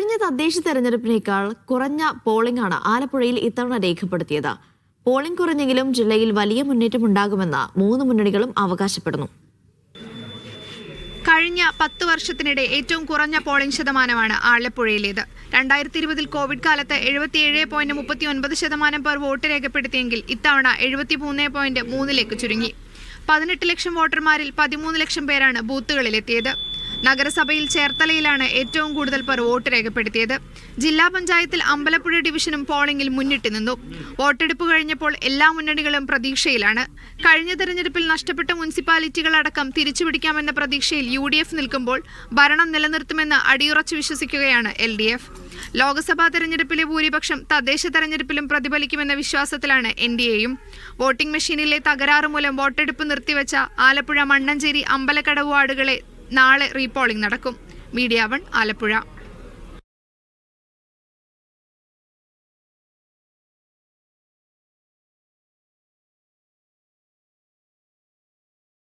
കഴിഞ്ഞ തദ്ദേശ തെരഞ്ഞെടുപ്പിനേക്കാൾ കുറഞ്ഞ പോളിംഗ് ആണ് ആലപ്പുഴയിൽ ഇത്തവണ രേഖപ്പെടുത്തിയത്. പോളിംഗ് കുറഞ്ഞെങ്കിലും ജില്ലയിൽ വലിയ മുന്നേറ്റം മുന്നേറ്റമുണ്ടാകുമെന്ന് മൂന്ന് മുന്നണികളും അവകാശപ്പെടുന്നു. കഴിഞ്ഞ പത്ത് വർഷത്തിനിടെ ഏറ്റവും കുറഞ്ഞ പോളിംഗ് ശതമാനമാണ് ആലപ്പുഴയിലേത്. രണ്ടായിരത്തി ഇരുപതിൽ കോവിഡ് കാലത്ത് എഴുപത്തിയേഴ് പോയിന്റ് മുപ്പത്തി ഒൻപത് ശതമാനം പേർ വോട്ട് രേഖപ്പെടുത്തിയെങ്കിൽ ഇത്തവണ എഴുപത്തി മൂന്ന് പോയിന്റ് മൂന്നിലേക്ക് ചുരുങ്ങി. പതിനെട്ട് ലക്ഷം വോട്ടർമാരിൽ പതിമൂന്ന് ലക്ഷം പേരാണ് ബൂത്തുകളിലെത്തിയത്. നഗരസഭയിൽ ചേർത്തലയിലാണ് ഏറ്റവും കൂടുതൽ പേർ വോട്ട് രേഖപ്പെടുത്തിയത്. ജില്ലാ പഞ്ചായത്തിൽ അമ്പലപ്പുഴ ഡിവിഷനും പോളിംഗിൽ മുന്നിട്ട് നിന്നു. വോട്ടെടുപ്പ് കഴിഞ്ഞപ്പോൾ എല്ലാ മുന്നണികളും പ്രതീക്ഷയിലാണ്. കഴിഞ്ഞ തെരഞ്ഞെടുപ്പിൽ നഷ്ടപ്പെട്ട മുനിസിപ്പാലിറ്റികളടക്കം തിരിച്ചുപിടിക്കാമെന്ന പ്രതീക്ഷയിൽ യു നിൽക്കുമ്പോൾ ഭരണം നിലനിർത്തുമെന്ന് അടിയുറച്ചു വിശ്വസിക്കുകയാണ് എൽ ലോക്സഭാ തെരഞ്ഞെടുപ്പിലെ ഭൂരിപക്ഷം തദ്ദേശ തെരഞ്ഞെടുപ്പിലും പ്രതിഫലിക്കുമെന്ന വിശ്വാസത്തിലാണ് എൻ ഡി എയും. വോട്ടിംഗ് മെഷീനിലെ തകരാറ് മൂലം വോട്ടെടുപ്പ് നിർത്തിവെച്ച ആലപ്പുഴ മണ്ണഞ്ചേരി അമ്പലക്കടവ് വാർഡുകളെ നാളെ റീപോളിംഗ് നടക്കും. Media One Alappuzha.